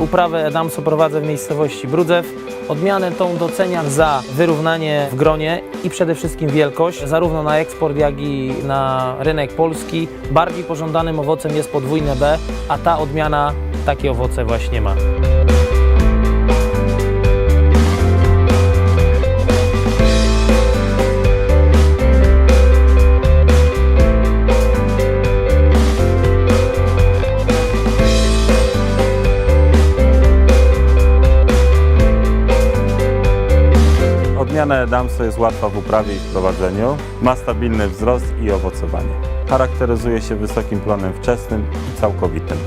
Uprawę Edamsu prowadzę w miejscowości Brudzew. Odmianę tą doceniam za wyrównanie w gronie i przede wszystkim wielkość, zarówno na eksport, jak i na rynek polski. Bardziej pożądanym owocem jest podwójne B, a ta odmiana takie owoce właśnie ma. Odmiana Edamso jest łatwa w uprawie i w prowadzeniu, ma stabilny wzrost i owocowanie. Charakteryzuje się wysokim plonem wczesnym i całkowitym.